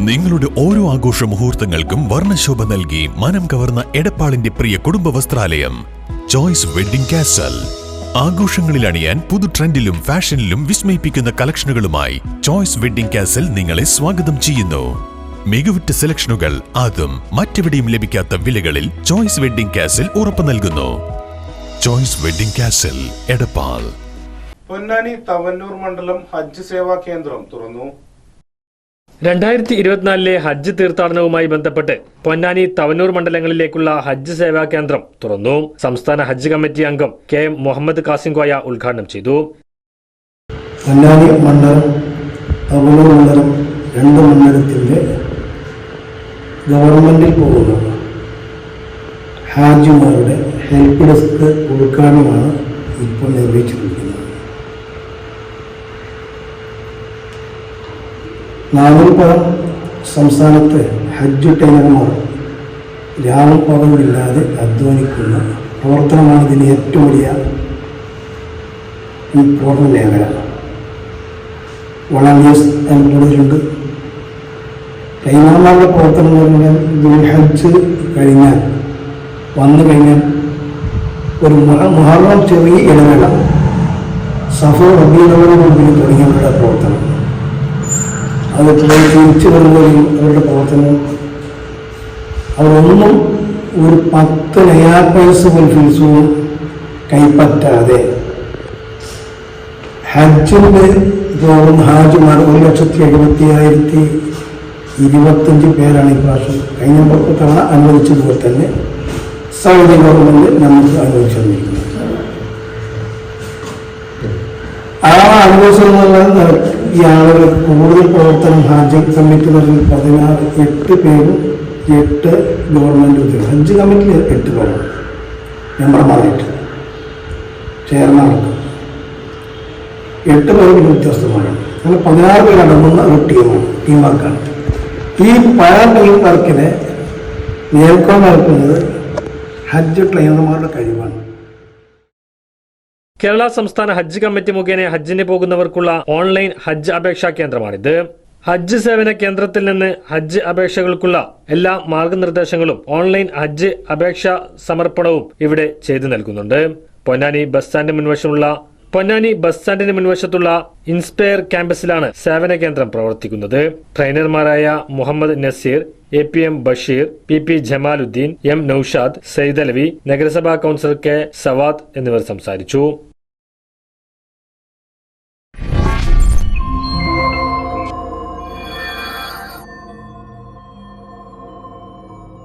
നിങ്ങളുടെ ഓരോ ആഘോഷ മുഹൂർത്തങ്ങൾക്കും വർണശോഭ നൽകി മനം കവർന്ന എടപ്പാളിന്റെ പ്രിയ കുടുംബ വസ്ത്രാലയം. ചോയ്സ് വെഡിംഗ് കാസൽ ആഘോഷങ്ങളിൽ അണിയാൻ പുതു ട്രെൻഡിലും ഫാഷനിലും വിസ്മയിപ്പിക്കുന്ന കളക്ഷനുകളുമായി ചോയ്സ് വെഡിംഗ് കാസൽ നിങ്ങളെ സ്വാഗതം ചെയ്യുന്നു. മികവുറ്റ സെലക്ഷനുകൾ അതും മറ്റെവിടെയും ലഭിക്കാത്ത വിലകളിൽ ചോയ്സ് വെഡിംഗ് കാസൽ ഉറപ്പു നൽകുന്നു. Choice wedding castle Edappal. Ponnani Thavanur മണ്ഡലം ഹജ്ജ് സേവാ കേന്ദ്രം തുറന്നു. രണ്ടായിരത്തി ഇരുപത്തിനാലിലെ ഹജ്ജ് തീർത്ഥാടനവുമായി ബന്ധപ്പെട്ട് പൊന്നാനി തവനൂർ മണ്ഡലങ്ങളിലേക്കുള്ള ഹജ്ജ് സേവാ കേന്ദ്രം തുറന്നു. സംസ്ഥാന ഹജ്ജ് കമ്മിറ്റി അംഗം കെ എം മുഹമ്മദ് കാസിംകോയ ഉദ്ഘാടനം ചെയ്തു. പൊന്നാനി മണ്ഡലം തവനൂർ മണ്ഡലം രണ്ട് മണ്ഡലത്തിന്റെ ഗവൺമെന്റിൽ പോകുന്ന ഹാജിമാരുടെ ഹെൽപ്പ് ഡെസ്ക് ഉദ്ഘാടനമാണ് ഇപ്പോൾ നിർവഹിച്ചിരിക്കുന്നത്. നാനൂറ് സംസ്ഥാനത്ത് ഹജ്ജ് ട്രെയിനർമാർ രാവും പകലില്ലാതെ അധ്വാനിക്കുന്ന പ്രവർത്തനമാണ് ഇതിന് ഏറ്റവും വലിയ ഈ പ്രവർത്തന മേഖല. വളണ്ടിയേഴ്സ് കൂടുതലുണ്ട് കൈമാറുന്ന പ്രവർത്തനം പറഞ്ഞാൽ ദുൽ ഹജ്ജ് കഴിഞ്ഞാൽ വന്നു കഴിഞ്ഞാൽ ഒരു മുഹ- മുഹറം ചെറിയ ഇടവേള. സഫർ റബീനവരുടെ മുമ്പിൽ അത് തിരിച്ചു വരുമ്പോഴും അവരുടെ പ്രവർത്തനം. അവരൊന്നും ഒരു പത്ത് ലയർ പൈസ ഫീസും കൈപ്പറ്റാതെ ഹജ്ജിന്റെ പോകുന്ന ഹാജിമാർ ഒരു ലക്ഷത്തി എഴുപത്തി ആയിരത്തി ഇരുപത്തഞ്ച് പേരാണ് ഇപ്രാവശ്യം കഴിഞ്ഞ പുറത്ത് തവണ അനുവദിച്ചതുപോലെ തന്നെ സൗദി ഗവൺമെന്റ് നമുക്ക് അനുവദിച്ചു തന്നിരിക്കുന്നത് ആ അനുവദിച്ചെന്നുള്ള ആളുകൾ കൂടുതൽ പ്രവർത്തനം ഹജ്ജ് കമ്മിറ്റി പറഞ്ഞ പതിനാറ് എട്ട് പേരും എട്ട് ഗവൺമെന്റ് ഉദ്യോഗ ഹജ്ജ് കമ്മിറ്റിയിൽ എട്ട് പേരാണ്. മെമ്പർമാരായിട്ട് ചെയർമാർക്ക് എട്ട് പേരും ഉദ്യോഗസ്ഥന്മാരാണ്. അങ്ങനെ പതിനാറ് പേരടങ്ങുന്ന ഒരു ടീമാണ് ടീം വർക്കാണ് ഈ പഴയ ടീം വർക്കിനെ നേർക്കാൻ നടക്കുന്നത് ഹജ്ജ് ട്രെയിനർമാരുടെ കഴിവാണ്. കേരള സംസ്ഥാന ഹജ്ജ് കമ്മിറ്റി മുഖേന ഹജ്ജിന് പോകുന്നവർക്കുള്ള ഓൺലൈൻ ഹജ്ജ് അപേക്ഷാ കേന്ദ്രമാണിത്. ഹജ്ജ് സേവന കേന്ദ്രത്തിൽ നിന്ന് ഹജ്ജ് അപേക്ഷകൾക്കുള്ള എല്ലാ മാർഗനിർദ്ദേശങ്ങളും ഓൺലൈൻ ഹജ്ജ് അപേക്ഷാ സമർപ്പണവും ഇവിടെ ചെയ്തു നൽകുന്നുണ്ട്. പൊന്നാനി ബസ് സ്റ്റാൻഡ് മുൻവശമുള്ള പൊന്നാനി ബസ് സ്റ്റാൻഡിന് മുൻവശത്തുള്ള ഇൻസ്പയർ ക്യാമ്പസിലാണ് സേവന കേന്ദ്രം പ്രവർത്തിക്കുന്നത്. ട്രെയിനർമാരായ Muhammad Naseer A P M Basheer P P Jamaluddin M Noushad Saidalavi നഗരസഭാ കൌൺസിലർ കെ സവാദ് എന്നിവർ സംസാരിച്ചു.